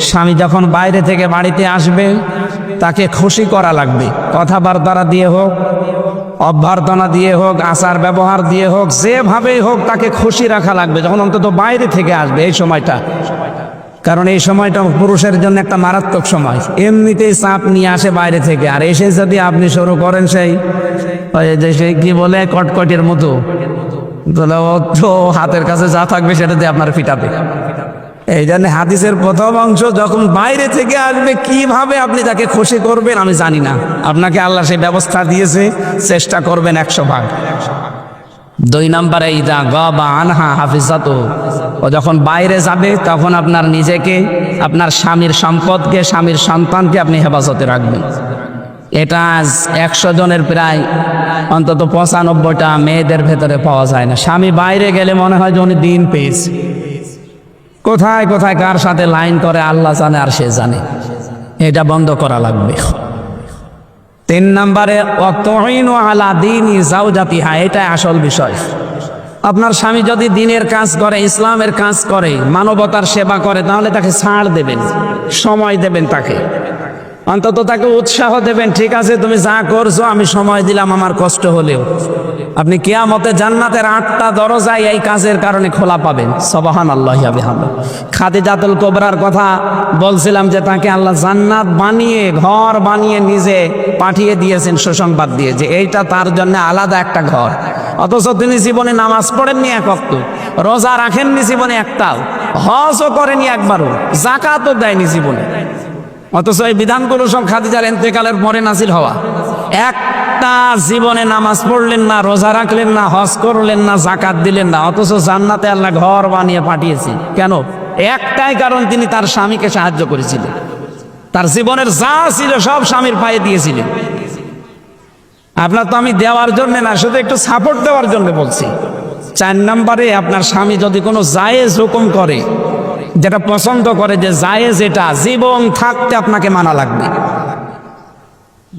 স্বামী যখন বাইরে থেকে বাড়িতে আসবে, তাকে খুশি করা লাগবে। কথাবার্তা দিয়ে হোক, অভ্যর্থনা দিয়ে হোক, আচার ব্যবহার দিয়ে হোক, যেভাবেই হোক তাকে খুশি রাখা লাগবে। যখন অন্তত বাইরে থেকে আসবে এই সময়টা। কারণ এই সময়টা পুরুষের জন্য একটা মারাত্মক সময়। এমনিতেই চাপ নিয়ে আসে বাইরে থেকে। আর এসে যদি আপনি শুরু করেন সেই যে সেই কি বলে, কটকটের মতো। তাহলে হাতের কাছে যা থাকবে সেটা দিয়ে আপনার ফিটাবে। এই জন্য হাদিসের প্রথম অংশ, যখন বাইরে থেকে আসবে, কীভাবে আপনি তাকে খুশি করবেন আমি জানি না। আপনাকে আল্লাহ সেই ব্যবস্থা দিয়েছে, চেষ্টা করবেন একশো ভাগ। দুই নম্বরে, ইদা গ বা আনহা হাফিজাত। ও যখন বাইরে যাবে, তখন আপনার নিজেকে, আপনার স্বামীর সম্পদকে, স্বামীর সন্তানকে আপনি হেফাজতে রাখবেন। এটা আজ একশো জনের প্রায় অন্তত পঁচানব্বইটা মেয়েদের ভেতরে পাওয়া যায় না। স্বামী বাইরে গেলে মনে হয় যে উনি দিন পেয়েছে। কোথায় কোথায়, কার সাথে লাইন করে, আল্লাহ জানে আর সে জানে। এটা বন্ধ করা লাগবে। তিন নম্বরে অতহীন আলা দিন যাও জাতি হা এটাই আসল বিষয়। আপনার স্বামী যদি দিনের কাজ করে, ইসলামের কাজ করে, মানবতার সেবা করে, তাহলে তাকে ছাড় দেবেন, সময় দেবেন তাকে। অন্তত তাকে উৎসাহ দেবেন, ঠিক আছে, তুমি যা করছ, আমি সময় দিলাম, আমার কষ্ট হলেও। আপনি কিয়ামতে জান্নাতের আটটা দরজায় এই কাজের কারণে খোলা পাবেন। সবাহান আল্লাহ খাদিজাতুল কোবরার কথা বলছিলাম যে তাকে আল্লাহ জান্নাত বানিয়ে, ঘর বানিয়ে নিজে পাঠিয়ে দিয়েছেন সুসংবাদ দিয়ে যে এইটা তার জন্য আলাদা একটা ঘর। অথচ তিনি জীবনে নামাজ পড়েননি এক অক্ত, রোজা রাখেননি জীবনে একটাও, হজও করেনি একবারও, জাকাতও দেয়নি জীবনে। অথচ এই বিধানগুলো সব খাদিজার এন্তেকালের পরে নাসিল হওয়া। একটা জীবনে নামাজ পড়লেন না, রোজা রাখলেন না, হজ করলেন না জাকাত দিলেন না, অথচ জান্নাতে আল্লাহ ঘর বানিয়ে পাঠিয়েছি। কেন? একটাই কারণ তিনি তার স্বামীকে সাহায্য করেছিলেন। তার জীবনের যা ছিল সব স্বামীর পায়ে দিয়েছিলেন। আপনার তো আমি দেওয়ার জন্য না, শুধু একটু সাপোর্ট দেওয়ার জন্য বলছি। চার নম্বরে আপনার স্বামী যদি কোনো জায়েজ হুকুম করে যেটা পছন্দ করে যে জায়েজ এটা জীবন থাকতে আপনাকে মানা লাগবে।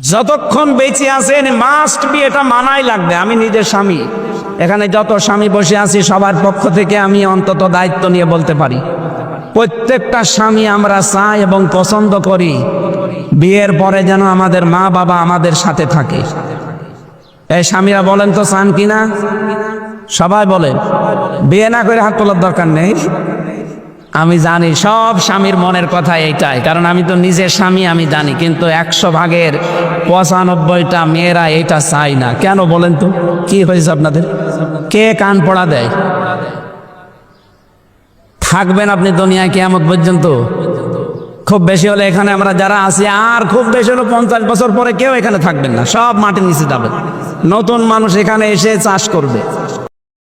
যতক্ষণ বেঁচে আছেন মাস্ট বি এটা মানাই লাগবে। আমি নিজের স্বামী। এখানে যত স্বামী বসে আছি, সবার পক্ষ থেকে আমি অন্তত দায়িত্ব নিয়ে বলতে পারি। প্রত্যেকটা স্বামী আমরা চাই এবং পছন্দ করি। বিয়ের পরে যেন আমাদের মা বাবা আমাদের সাথে থাকে। এই স্বামীরা বলেন তো চান কিনা? সবাই বলেন। বিয়ে না করে হাত তোলার দরকার নেই। আমি জানি, সব স্বামীর মনের কথা এইটাই। কারণ আমি তো নিজের স্বামী, আমি জানি, কিন্তু একশো ভাগের পঁচানব্বইটা মেয়েরা এটা চাই না। কেন বলেন তো? কি হয়েছে আপনাদের? কে কান পড়া দেয়? থাকবেন আপনি দুনিয়ায় কেমন পর্যন্ত। খুব বেশি হলে এখানে আমরা যারা আছি, আর খুব বেশি হলে পঞ্চাশ বছর পরে কেউ এখানে থাকবেন না। সব মাটির নিচে যাবেন নতুন মানুষ এখানে এসে চাষ করবে।